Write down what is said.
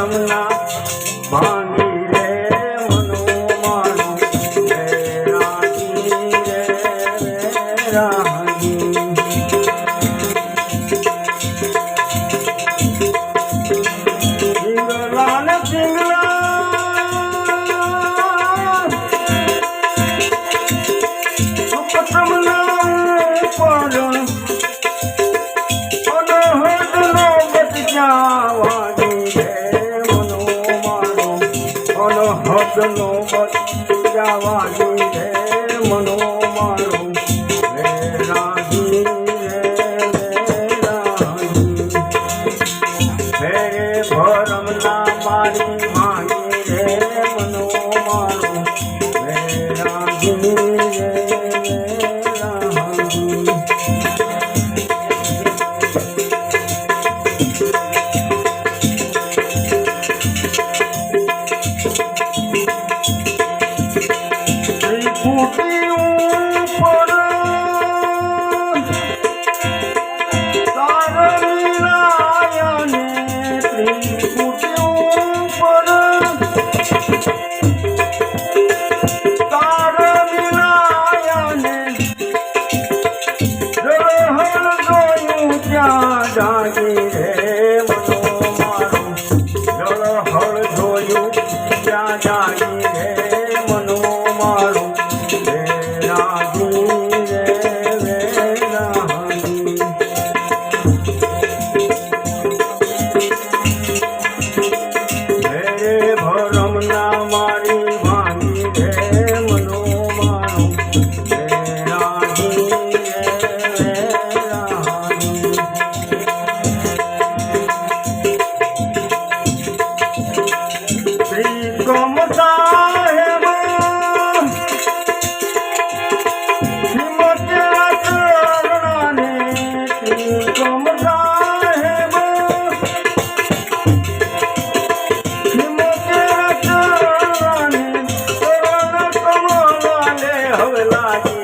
રમના માની રે મનો માનો રે રાહ લગ્નો જવાની રે મનો મારું રે રાજી રે ભરમના મારી ಸಾಗಿರ হবে লাগে